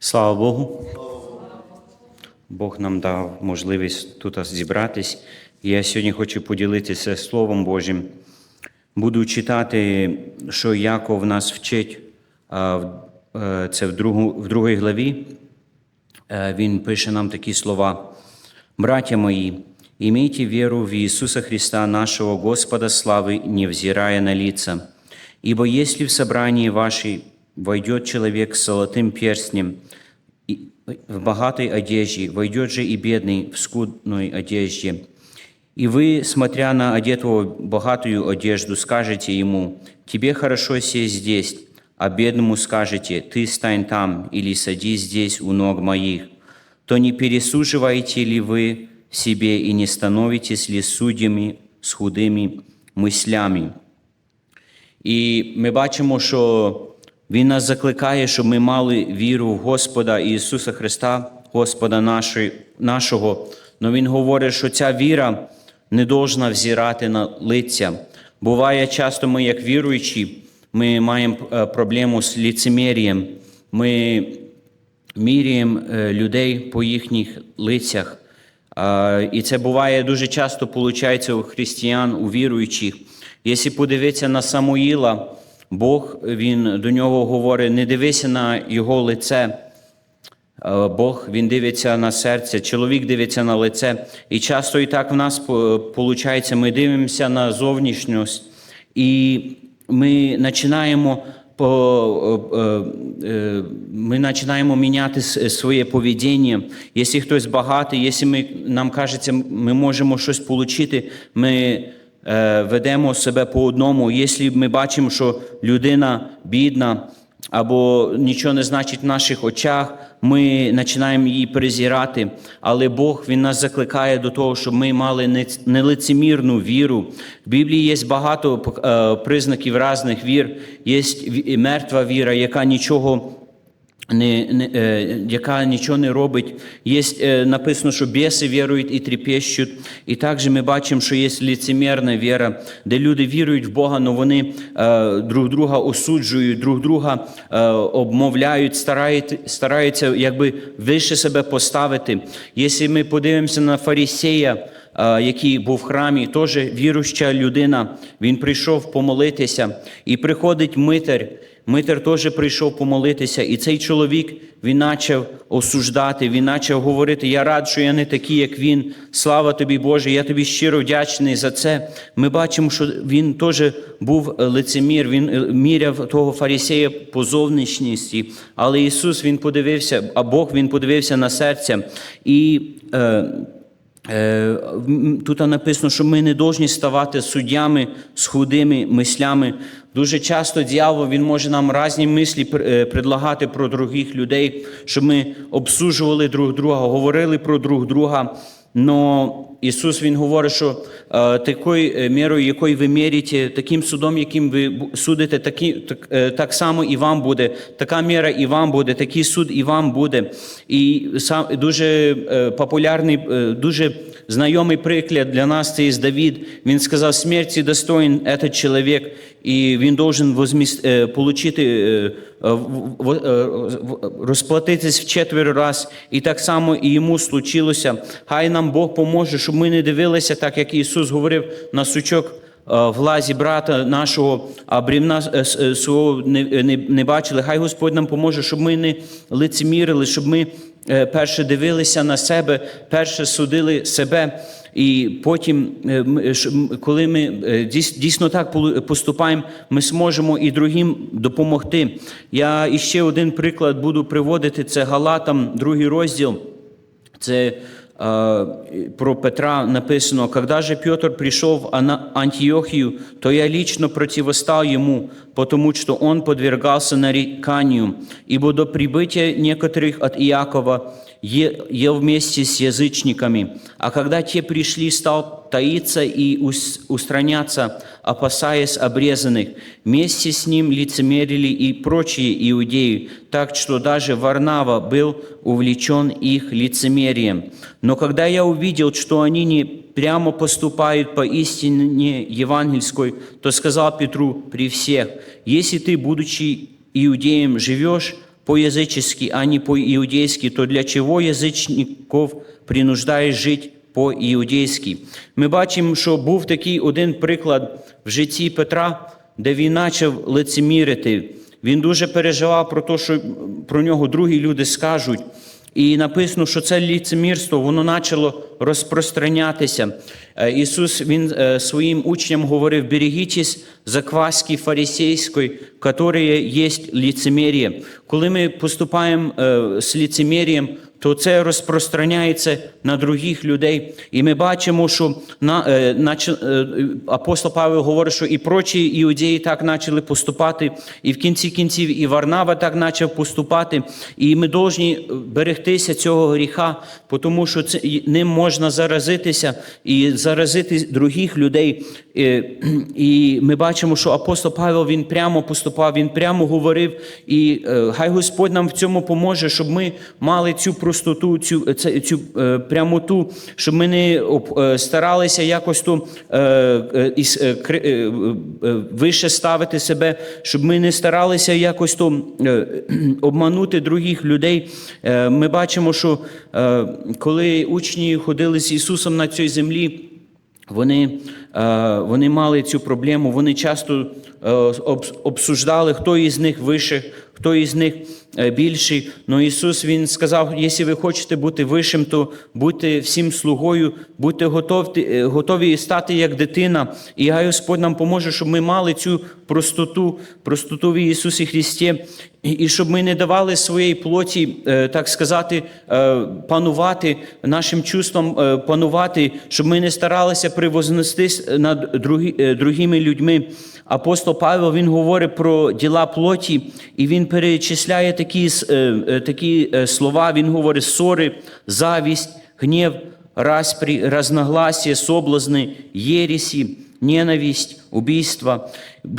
Слава Богу. Бог нам дав можливість тут зібратись. Я сьогодні хочу поділитися Словом Божим. Буду читати, що Яков нас вчить. е, Це в, другу, в другій главі. Е, Він пише нам такі слова. «Братья мои, имейте веру в Иисуса Христа, нашего Господа славы, невзирая на лица. Ибо если в собрании вашей войдет человек с золотым перстнем и в богатой одежде, войдет же и бедный в скудной одежде, и вы, смотря на одетого богатую одежду, скажете ему, «Тебе хорошо сесть здесь», а бедному скажете, «Ты стань там» или «Садись здесь у ног моих», то не пересуживаете ли вы себе и не становитесь ли судьями з худими мислями? І ми бачимо, що Він нас закликає, щоб ми мали віру в Господа Ісуса Христа, Господа нашого. Но Він говорить, що ця віра не должна взирати на лиця. Буває часто ми, як віруючі, ми маємо е, проблему з ліцемір'ям. Ми міряємо е, людей по їхніх лицях. І це буває дуже часто, виходить, у християн, у віруючих. Якщо подивитися на Самуїла, Бог він до нього говорить: не дивися на його лице. Е, Бог він дивиться на серце, чоловік дивиться на лице. І часто і так в нас виходить, ми дивимося на зовнішність, і ми починаємо по, е, е, ми починаємо міняти своє поведіння. Якщо хтось багатий, якщо ми, нам кажеться, ми можемо щось отримати, ми ведемо себе по одному. Якщо ми бачимо, що людина бідна, або нічого не значить в наших очах, ми починаємо її презирати. Але Бог Він нас закликає до того, щоб ми мали нелицемірну віру. В Біблії є багато е, признаків різних вір. Є мертва віра, яка нічого не, не, е, яка нічого не робить. Є е, написано, що біси вірують і трепещуть. І також ми бачимо, що є ліцемірна віра, де люди вірують в Бога, але вони е, друг друга осуджують, друг друга е, обмовляють, старають, стараються якби вище себе поставити. Якщо ми подивимося на фарисея, е, який був в храмі, теж віруюча людина, він прийшов помолитися, і приходить митар. Митер теж прийшов помолитися, і цей чоловік він почав осуждати, він почав говорити: Я рад, що я не такий, як він. Слава тобі, Боже, я тобі щиро вдячний за це. Ми бачимо, що він теж був лицемір, він е, міряв того фарисея по зовнішності. Але Ісус Він подивився, а Бог Він подивився на серце. І е, Е, Тут написано, що ми не повинні ставати суддями з худими мислями. Дуже часто дьявол він може нам різні мислі е, предлагати про других людей, щоб ми обсужували друг друга, говорили про друг друга. Но Ісус Він говорить, що е, такою е, мірою, якою ви міряєте, таким судом, яким ви судите, такі, так, е, так само і вам буде. Така міра і вам буде, такий суд і вам буде. І сам дуже популярний, дуже знайомий приклад для нас це є Давід. Він сказав, смерті достоин этот чоловік, і він должен возміст, получити, розплатитись в четверо раз. І так само і йому случилося. Хай нам Бог поможе, щоб ми не дивилися, так як Ісус говорив на сучок е, в лазі брата нашого, а брівна е, е, свого не, не, не бачили. Хай Господь нам поможе, щоб ми не лицемірили, щоб ми перше дивилися на себе, перше судили себе. І потім, коли ми дійсно так поступаємо, ми зможемо і другим допомогти. Я іще один приклад буду приводити: це Галатам, другий розділ. Це про Петра написано, «Когда же Петр пришел в Антиохию, то я лично противостал ему, потому что он подвергался нареканию, ибо до прибытия некоторых от Иакова ел вместе с язычниками, а когда те пришли, стал таиться и ус- устраняться, опасаясь обрезанных. Вместе с ним лицемерили и прочие иудеи, так что даже Варнава был увлечен их лицемерием. Но когда я увидел, что они не прямо поступают по истине евангельской, то сказал Петру при всех, если ты, будучи иудеем, живешь по-язычески, а не по-иудейски, то для чего язычников принуждаешь жить по-іудейськи. Ми бачимо, що був такий один приклад в житті Петра, де він почав лицемірити. Він дуже переживав про те, що про нього другі люди скажуть. І написано, що це ліцемірство, воно почало розпространятися. Е, Ісус Він е, своїм учням говорив: берегітесь закваски фарисейської, яка є ліцемір'я. Коли ми поступаємо е, з ліцемір'ям, то це розпространяється на других людей. І ми бачимо, що на, е, нач, е, апостол Павел говорить, що і прочі іудеї так почали поступати, і в кінці кінців і Варнава так почав поступати. І ми повинні берегтися цього гріха, тому що це, ним можна заразитися і заразити других людей. І, і ми бачимо, що апостол Павел він прямо поступав, він прямо говорив. І е, хай Господь нам в цьому поможе, щоб ми мали цю простоту, цю, це- цю е, прямоту, щоб ми не е, старалися якось то е, вище ставити себе, щоб ми не старалися якось то обманути других людей. Ми бачимо, що коли учні ходили з Ісусом на цій землі, вони, вони мали цю проблему, вони часто обсуждали, хто із них вище, хто із них е, більший. Но Ісус Він сказав, якщо ви хочете бути вищим, то будьте всім слугою, будьте готові, е, готові стати як дитина. І хай Господь нам поможе, щоб ми мали цю простоту, простоту в Ісусі Христі, і- щоб ми не давали своїй плоті, е, так сказати, панувати нашим чувством, е, панувати, щоб ми не старалися привознестись над другими людьми. Апостол Павел він говорить про діла плоті, і він перечисляє такі, е, е, такі е, слова. Він говорить ссори, завість, гнів, распри, разногласия, соблазни, єрісі, ненависть, убійства.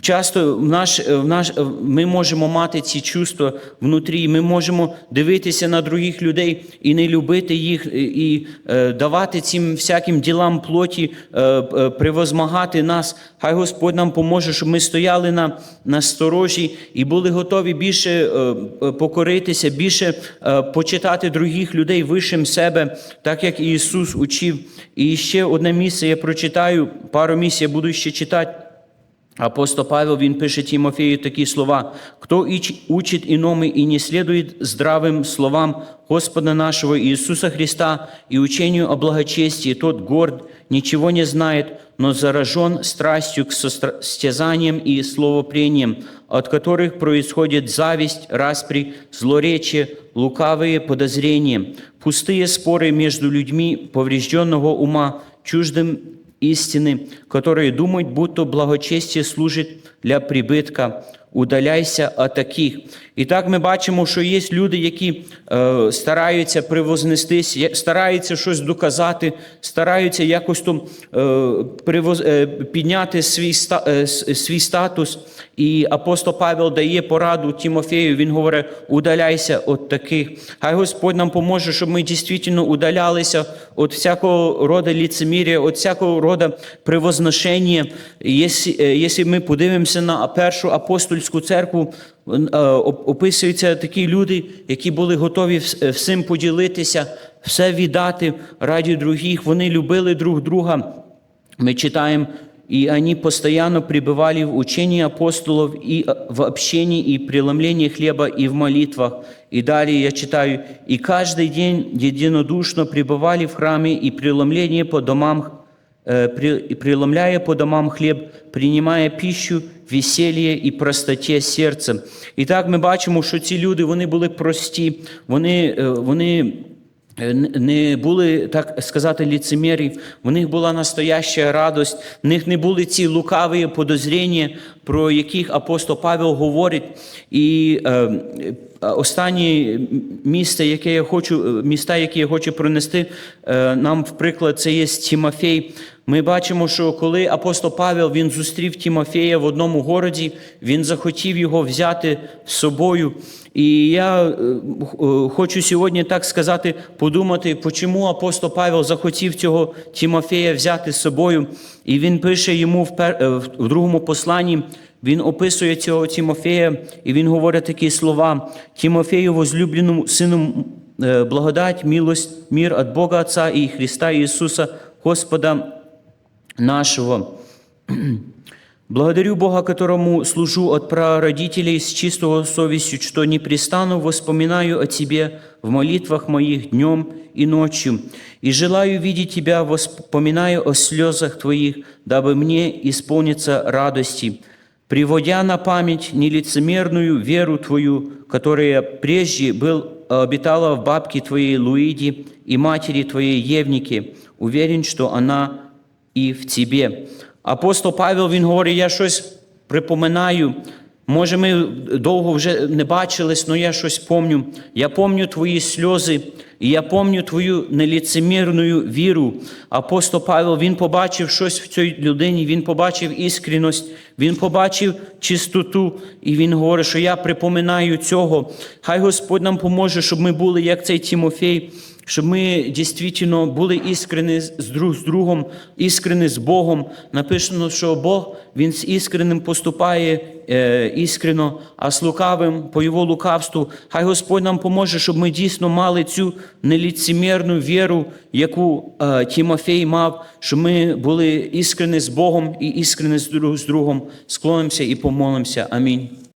Часто в наш, в наш, ми можемо мати ці чувства внутрі, ми можемо дивитися на других людей і не любити їх, і, е, давати цим всяким ділам плоті, е, е, превозмагати нас. Хай Господь нам поможе, щоб ми стояли на, на сторожі і були готові більше покоритися, більше почитати других людей вищим себе, так як Ісус учив. І ще одне місце я прочитаю, пару місць я буду ще читати. Апостол Павел, він пише Тимофею такі слова. «Кто ич- учит иному и не следует здравым словам Господа нашего Иисуса Христа и учению о благочестии, тот горд, ничего не знает, но заражен страстью к состязаниям и словопрениям, от которых происходит зависть, распри, злоречие, лукавые подозрения, пустые споры между людьми поврежденного ума, чуждым истины, которые думают, будто благочестие служить для прибитка. Удаляйся от таких. І так ми бачимо, що є люди, які е, стараються привознестись, стараються щось доказати, стараються якось там е, привоз, е, підняти свій, ста, е, свій статус. І апостол Павел дає пораду Тимофею, він говорить, удаляйся від таких. Хай Господь нам поможе, щоб ми дійсно удалялися від всякого роду ліцемір'я, від всякого роду превозношення. Якщо, е, ми подивимося на першу апостольську церкву, е, описуються такі люди, які були готові е, всім поділитися, все віддати раді других. Вони любили друг друга. Мы читаем, и они постоянно пребывали в учении апостолов и э, в общении и преломлении хлеба и в молитвах. И далее я читаю, и каждый день единодушно пребывали в храме и преломление по домам, э, при- и преломляя по домам хлеб, принимая пищу, веселье і простоте серцем. І так ми бачимо, що ці люди вони були прості, вони, е, вони Е, не були, так сказати, ліцемерів, в них була настояща радость, в них не були ці лукаві подозріння, про яких апостол Павел говорить. І е, е, останнє місце, яке я хочу, міста, які я хочу пронести е, нам, в приклад, це є Тимофей. Ми бачимо, що коли апостол Павел він зустрів Тимофея в одному городі, він захотів його взяти з собою. І я е, хочу сьогодні так сказати, подумати, чому апостол Павел захотів цього Тимофея взяти з собою. І він пише йому е, в другому посланні він описує цього Тимофея, і він говорить такі слова: Тимофею, возлюбленому сину, е, благодать, милость, мир от Бога Отца и Христа Иисуса, Господа нашего. Благодарю Бога, которому служу от прародителей с чистого совестью, что непрестанно воспоминаю о Тебе в молитвах моих днем и ночью, и желаю видеть Тебя, воспоминаю о слезах Твоих, дабы мне исполниться радости, приводя на память нелицемерную веру Твою, которая прежде был, обитала в бабке Твоей Луиде и матери Твоей Евнике, уверен, что она и в Тебе. Апостол Павел він говорить, я щось припоминаю. Може, ми довго вже не бачились, але я щось помню. Я помню твої сльози, і я помню твою неліцемірну віру. Апостол Павел він побачив щось в цій людині, він побачив іскренність, він побачив чистоту, і він говорить, що я припоминаю цього. Хай Господь нам поможе, щоб ми були як цей Тимофей, щоб ми дійсно були іскрені з друг з другом, іскрені з Богом. Написано, що Бог він з іскренним поступає е, іскрено, а з лукавим по його лукавству. Хай Господь нам поможе, щоб ми дійсно мали цю неліцемірну віру, яку е, Тимофей мав, щоб ми були іскрені з Богом і іскрені з друг з другом. Склонимося і помолимося. Амінь.